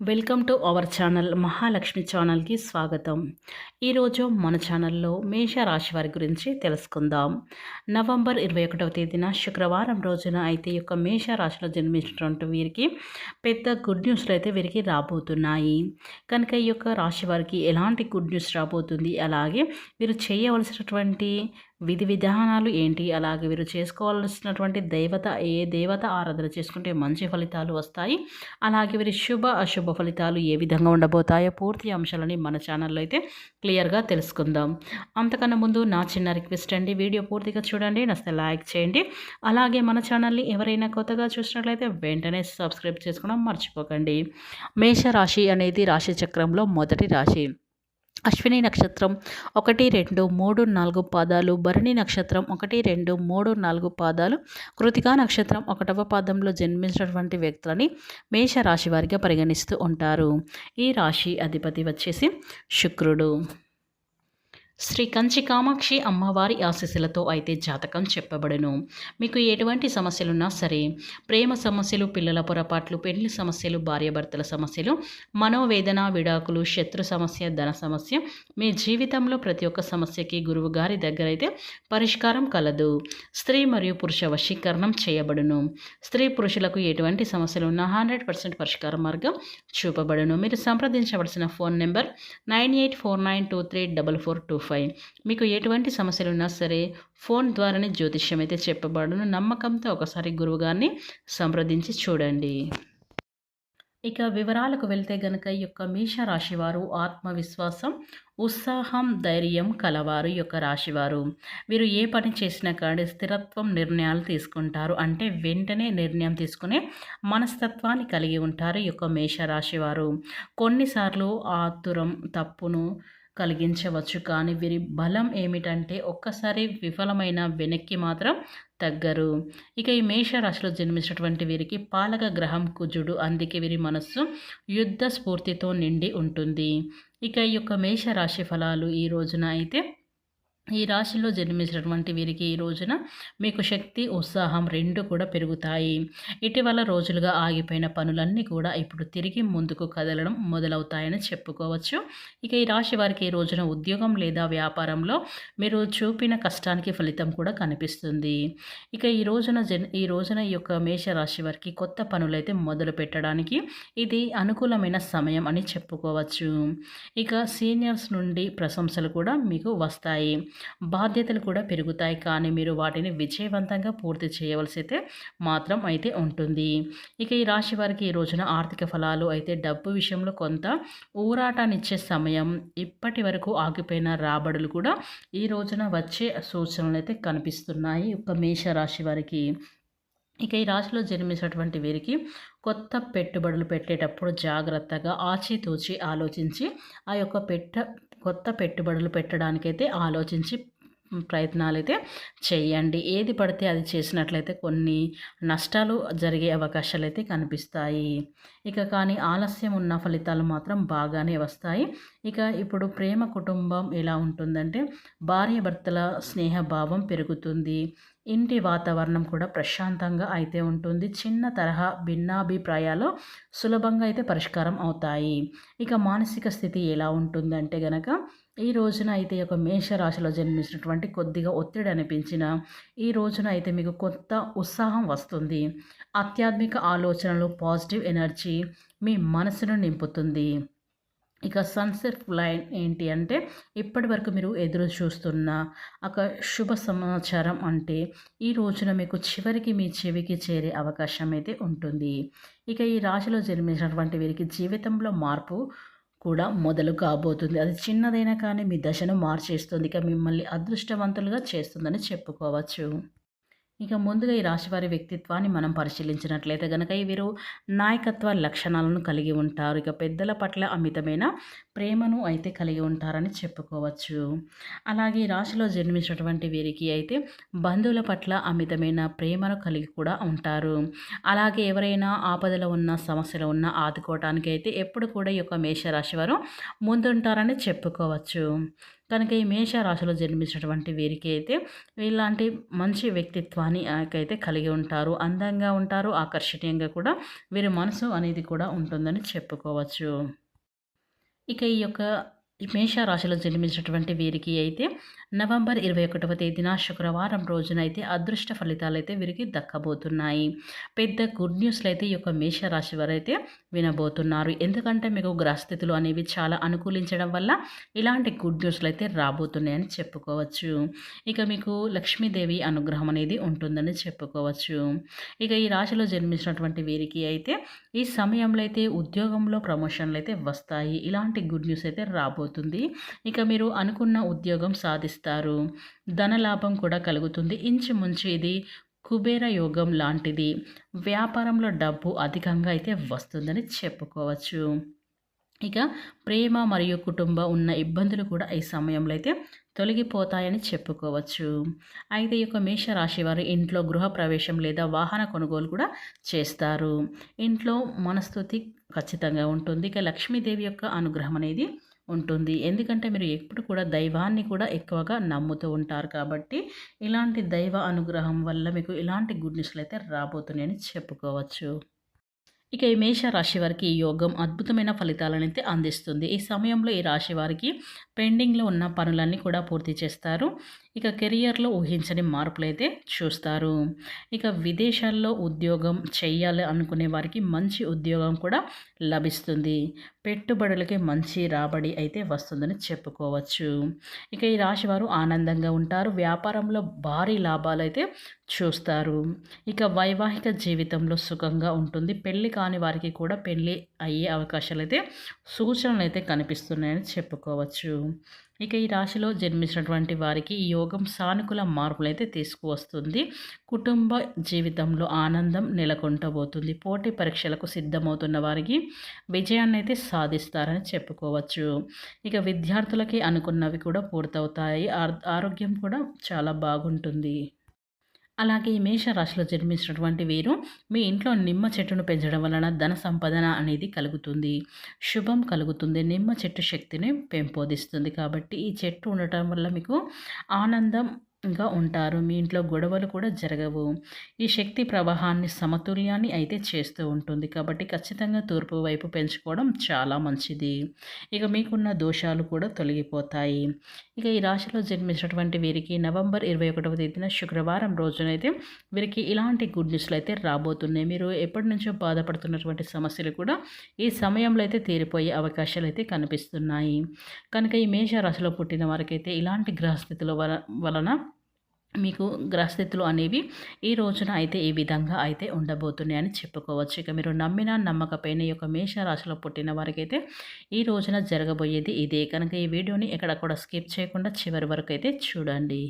Welcome to our channel Mahalakshmi ఛానల్కి స్వాగతం. ఈరోజు మన ఛానల్లో మేషరాశి వారి గురించి తెలుసుకుందాం. నవంబర్ ఇరవై ఒకటవ తేదీన శుక్రవారం రోజున అయితే ఈ యొక్క మేషరాశిలో జన్మించినటువంటి వీరికి పెద్ద గుడ్ న్యూస్లు అయితే వీరికి రాబోతున్నాయి. కనుక ఈ యొక్క రాశి వారికి ఎలాంటి గుడ్ న్యూస్ రాబోతుంది? అలాగే వీరు చేయవలసినటువంటి విధి విధానాలు ఏంటి? అలాగే వీరు చేసుకోవాల్సినటువంటి దేవత ఏ దేవత? ఆరాధన చేసుకుంటే మంచి ఫలితాలు వస్తాయి. అలాగే వీరి శుభ అశుభ ఫలితాలు ఏ విధంగా ఉండబోతాయో పూర్తి అంశాలని మన ఛానల్లో అయితే క్లియర్గా తెలుసుకుందాం. అంతకన్నా ముందు నా చిన్న రిక్వెస్ట్ అండి. వీడియో పూర్తిగా చూడండి. నస్తే లైక్ చేయండి. అలాగే మన ఛానల్ని ఎవరైనా కొత్తగా చూసినట్లయితే వెంటనే సబ్స్క్రైబ్ చేసుకోవడం మర్చిపోకండి. మేషరాశి అనేది రాశి చక్రంలో మొదటి రాశి. అశ్విని నక్షత్రం ఒకటి రెండు మూడు నాలుగు పాదాలు భరణి నక్షత్రం ఒకటి రెండు మూడు నాలుగు పాదాలు కృతికా నక్షత్రం ఒకటవ పాదంలో జన్మించినటువంటి వ్యక్తులని మేష రాశి వారిగా పరిగణిస్తూ ఉంటారు. ఈ రాశి అధిపతి వచ్చేసి శుక్రుడు. శ్రీ కంచి కామాక్షి అమ్మవారి ఆశీస్సులతో అయితే జాతకం చెప్పబడును. మీకు ఎటువంటి సమస్యలున్నా సరే ప్రేమ సమస్యలు పిల్లల పొరపాట్లు పెళ్ళి సమస్యలు భార్యాభర్తల సమస్యలు మనోవేదన విడాకులు శత్రు సమస్య ధన సమస్య మీ జీవితంలో ప్రతి ఒక్క సమస్యకి గురువు గారి దగ్గర అయితే పరిష్కారం కలదు. స్త్రీ మరియు పురుష వశీకరణం చేయబడును. స్త్రీ పురుషులకు ఎటువంటి సమస్యలు ఉన్నా హండ్రెడ్ పర్సెంట్ పరిష్కార మార్గం చూపబడును. మీరు సంప్రదించవలసిన phone number nine eight four nine two three double four two five మీకు ఎటువంటి సమస్యలు ఉన్నా సరే ఫోన్ ద్వారానే జ్యోతిష్యం అయితే చెప్పబడును. నమ్మకంతో ఒకసారి గురువుగారిని సంప్రదించి చూడండి. ఇక వివరాలకు వెళ్తే గనక ఈ యొక్క మేషరాశివారు ఆత్మవిశ్వాసం ఉత్సాహం ధైర్యం కలవారు యొక్క రాశివారు. వీరు ఏ పని చేసినా కానీ స్థిరత్వం నిర్ణయాలు తీసుకుంటారు. అంటే వెంటనే నిర్ణయం తీసుకునే మనస్తత్వాన్ని కలిగి ఉంటారు ఈ యొక్క మేషరాశివారు. కొన్నిసార్లు ఆతురం తప్పును కలిగించవచ్చు. కానీ వీరి బలం ఏమిటంటే ఒక్కసారి విఫలమైన వెనక్కి మాత్రం తగ్గరు. ఇక ఈ మేషరాశిలో జన్మించినటువంటి వీరికి పాలక గ్రహం కుజుడు. అందుకే వీరి మనస్సు యుద్ధ స్ఫూర్తితో నిండి ఉంటుంది. ఇక ఈ యొక్క మేషరాశి ఫలాలు ఈ రోజున అయితే ఈ రాశిలో జన్మించినటువంటి వీరికి ఈ రోజున మీకు శక్తి ఉత్సాహం రెండు కూడా పెరుగుతాయి. ఇటీవల రోజులుగా ఆగిపోయిన పనులన్నీ కూడా ఇప్పుడు తిరిగి ముందుకు కదలడం మొదలవుతాయని చెప్పుకోవచ్చు. ఇక ఈ రాశి వారికి ఈ రోజున ఉద్యోగం లేదా వ్యాపారంలో మీరు చూపిన కష్టానికి ఫలితం కూడా కనిపిస్తుంది. ఇక ఈ రోజున జన్ ఈ రోజున ఈ యొక్క మేషరాశి వారికి కొత్త పనులైతే మొదలు పెట్టడానికి ఇది అనుకూలమైన సమయం అని చెప్పుకోవచ్చు. ఇక సీనియర్స్ నుండి ప్రశంసలు కూడా మీకు వస్తాయి. బాధ్యతలు కూడా పెరుగుతాయి. కానీ మీరు వాటిని విజయవంతంగా పూర్తి చేయవలసి అయితే మాత్రం అయితే ఉంటుంది. ఇక ఈ రాశి వారికి ఈ రోజున ఆర్థిక ఫలాలు అయితే డబ్బు విషయంలో కొంత ఊరాటానిచ్చే సమయం ఇప్పటి వరకు ఆగిపోయిన రాబడులు కూడా ఈ రోజున వచ్చే సూచనలు అయితే కనిపిస్తున్నాయి. ఒక మేష రాశి వారికి ఇక ఈ రాశిలో జన్మించినటువంటి వీరికి కొత్త పెట్టుబడులు పెట్టేటప్పుడు జాగ్రత్తగా ఆచితూచి ఆలోచించి ఆ యొక్క పెట్ట కొత్త పెట్టుబడులు పెట్టడానికైతే ఆలోచించి ప్రయత్నాలు అయితే చేయండి. ఏది పడితే అది చేసినట్లయితే కొన్ని నష్టాలు జరిగే అవకాశాలు అయితే కనిపిస్తాయి. ఇక కానీ ఆలస్యం ఉన్న ఫలితాలు మాత్రం బాగానే వస్తాయి. ఇక ఇప్పుడు ప్రేమ కుటుంబం ఎలా ఉంటుందంటే భార్య భర్తల స్నేహభావం పెరుగుతుంది. ఇంటి వాతావరణం కూడా ప్రశాంతంగా అయితే ఉంటుంది. చిన్న తరహా భిన్నాభిప్రాయాలు సులభంగా అయితే పరిష్కారం అవుతాయి. ఇక మానసిక స్థితి ఎలా ఉంటుందంటే గనక ఈ రోజున అయితే ఒక మేషరాశిలో జన్మించినటువంటి కొద్దిగా ఒత్తిడి అనిపించిన ఈ రోజున అయితే మీకు కొత్త ఉత్సాహం వస్తుంది. ఆధ్యాత్మిక ఆలోచనలు పాజిటివ్ ఎనర్జీ మీ మనసును నింపుతుంది. ఇక సన్సెట్ లైన్ ఏంటి అంటే ఇప్పటి వరకు మీరు ఎదురు చూస్తున్న ఒక శుభ సమాచారం అంటే ఈ రోజున మీకు చివరికి మీ చెవికి చేరే అవకాశం అయితే ఉంటుంది. ఇక ఈ రాశిలో జన్మించినటువంటి వీరికి జీవితంలో మార్పు కూడా మొదలు కాబోతుంది. అది చిన్నదైనా కానీ మీ దశను మార్చేస్తుంది. ఇక మిమ్మల్ని అదృష్టవంతులుగా చేస్తుందని చెప్పుకోవచ్చు. ఇక ముందుగా ఈ రాశివారి వ్యక్తిత్వాన్ని మనం పరిశీలించినట్లయితే కనుక వీరు నాయకత్వ లక్షణాలను కలిగి ఉంటారు. ఇక పెద్దల పట్ల అమితమైన ప్రేమను అయితే కలిగి ఉంటారని చెప్పుకోవచ్చు. అలాగే ఈ రాశిలో జన్మించినటువంటి వీరికి అయితే బంధువుల పట్ల అమితమైన ప్రేమను కలిగి కూడా ఉంటారు. అలాగే ఎవరైనా ఆపదలో ఉన్న సమస్యలు ఉన్న ఆదుకోవటానికి అయితే ఎప్పుడు కూడా ఈ యొక్క మేషరాశి వారు ముందుంటారని చెప్పుకోవచ్చు. కనుక ఈ మేష రాశిలో జన్మించినటువంటి వీరికి అయితే ఇలాంటి మంచి వ్యక్తిత్వాన్ని అని అయితే కలిగి ఉంటారు. అందంగా ఉంటారు. ఆకర్షణీయంగా కూడా వీరి మనసు అనేది కూడా ఉంటుందని చెప్పుకోవచ్చు. ఇక ఈ యొక్క మేషరాశిలో జన్మించినటువంటి వీరికి అయితే నవంబర్ ఇరవై ఒకటవ తేదీన శుక్రవారం రోజున అయితే అదృష్ట ఫలితాలు అయితే వీరికి దక్కబోతున్నాయి. పెద్ద గుడ్ న్యూస్లు అయితే ఈ యొక్క మేషరాశి వారు అయితే వినబోతున్నారు. ఎందుకంటే మీకు గ్రహస్థితులు అనేవి చాలా అనుకూలించడం వల్ల ఇలాంటి గుడ్ న్యూస్లు అయితే రాబోతున్నాయని చెప్పుకోవచ్చు. ఇక మీకు లక్ష్మీదేవి అనుగ్రహం అనేది ఉంటుందని చెప్పుకోవచ్చు. ఇక ఈ రాశిలో జన్మించినటువంటి వీరికి అయితే ఈ సమయంలో అయితే ఉద్యోగంలో ప్రమోషన్లు అయితే వస్తాయి. ఇలాంటి గుడ్ న్యూస్ అయితే రాబోతుంది అవుతుంది ఇక మీరు అనుకున్న ఉద్యోగం సాధిస్తారు. ధనలాభం కూడా కలుగుతుంది. ఇంచుమించు ఇది కుబేర యోగం లాంటిది. వ్యాపారంలో డబ్బు అధికంగా అయితే వస్తుందని చెప్పుకోవచ్చు. ఇక ప్రేమ మరియు కుటుంబ ఉన్న ఇబ్బందులు కూడా ఈ సమయంలో అయితే తొలగిపోతాయని చెప్పుకోవచ్చు. అయితే ఈ యొక్క మేషరాశి వారు ఇంట్లో గృహ ప్రవేశం లేదా వాహన కొనుగోలు కూడా చేస్తారు. ఇంట్లో మనస్థుతి ఖచ్చితంగా ఉంటుంది. ఇక లక్ష్మీదేవి యొక్క అనుగ్రహం అనేది ఉంటుంది. ఎందుకంటే మీరు ఎప్పుడు కూడా దైవాన్ని కూడా ఎక్కువగా నమ్ముతూ ఉంటారు కాబట్టి ఇలాంటి దైవ అనుగ్రహం వల్ల మీకు ఇలాంటి గుడ్ న్యూస్లు అయితే రాబోతున్నాయని చెప్పుకోవచ్చు. ఇక ఈ మేష రాశి వారికి ఈ యోగం అద్భుతమైన ఫలితాలను అయితే అందిస్తుంది. ఈ సమయంలో ఈ రాశి వారికి పెండింగ్లో ఉన్న పనులన్నీ కూడా పూర్తి చేస్తారు. ఇక కెరియర్లో ఊహించని మార్పులు అయితే చూస్తారు. ఇక విదేశాల్లో ఉద్యోగం చేయాలి అనుకునే వారికి మంచి ఉద్యోగం కూడా లభిస్తుంది. పెట్టుబడులకి మంచి రాబడి అయితే వస్తుందని చెప్పుకోవచ్చు. ఇక ఈ రాశివారు ఆనందంగా ఉంటారు. వ్యాపారంలో భారీ లాభాలు అయితే చూస్తారు. ఇక వైవాహిక జీవితంలో సుఖంగా ఉంటుంది. పెళ్ళి కాని వారికి కూడా పెళ్ళి అయ్యే అవకాశాలు అయితే సూచనలు అయితే కనిపిస్తున్నాయని చెప్పుకోవచ్చు. ఇక ఈ రాశిలో జన్మించినటువంటి వారికి ఈ యోగం సానుకూల మార్పులు అయితే తీసుకువస్తుంది. కుటుంబ జీవితంలో ఆనందం నెలకొంటబోతుంది పోటీ పరీక్షలకు సిద్ధమవుతున్న వారికి విజయాన్ని అయితే సాధిస్తారని చెప్పుకోవచ్చు. ఇక విద్యార్థులకి అనుకున్నవి కూడా పూర్తవుతాయి. ఆరోగ్యం కూడా చాలా బాగుంటుంది. అలాగే ఈ మేషరాశిలో జన్మించినటువంటి వీరు మీ ఇంట్లో నిమ్మ చెట్టును పెంచడం వలన ధన సంపదన అనేది కలుగుతుంది. శుభం కలుగుతుంది. నిమ్మ చెట్టు శక్తిని పెంపొందిస్తుంది. కాబట్టి ఈ చెట్టు ఉండటం వల్ల మీకు ఆనందం ఇంకా ఉంటారు. మీ ఇంట్లో గొడవలు కూడా జరగవు. ఈ శక్తి ప్రవాహాన్ని సమతుల్యాన్ని అయితే చేస్తూ ఉంటుంది. కాబట్టి ఖచ్చితంగా తూర్పు వైపు పెంచుకోవడం చాలా మంచిది. ఇక మీకున్న దోషాలు కూడా తొలగిపోతాయి. ఇక ఈ రాశిలో జన్మించినటువంటి వీరికి నవంబర్ ఇరవై ఒకటవ తేదీన శుక్రవారం రోజునైతే వీరికి ఇలాంటి గుడ్ న్యూస్లు అయితే రాబోతున్నాయి. మీరు ఎప్పటి నుంచో బాధపడుతున్నటువంటి సమస్యలు కూడా ఈ సమయంలో అయితే తీరిపోయే అవకాశాలు అయితే కనిపిస్తున్నాయి. కనుక ఈ మేష రాశిలో పుట్టిన వారికైతే ఇలాంటి గ్రహస్థితుల వలన మీకు గ్రహస్థితులు అనేవి ఈ రోజున అయితే ఈ విధంగా అయితే ఉండబోతున్నాయి అని చెప్పుకోవచ్చు. ఇక మీరు నమ్మిన నమ్మకపోయిన ఈ యొక్క మేషరాశిలో పుట్టిన వారికి అయితే ఈ రోజున జరగబోయేది ఇదే. కనుక ఈ వీడియోని ఎక్కడ కూడా స్కిప్ చేయకుండా చివరి వరకు అయితే చూడండి.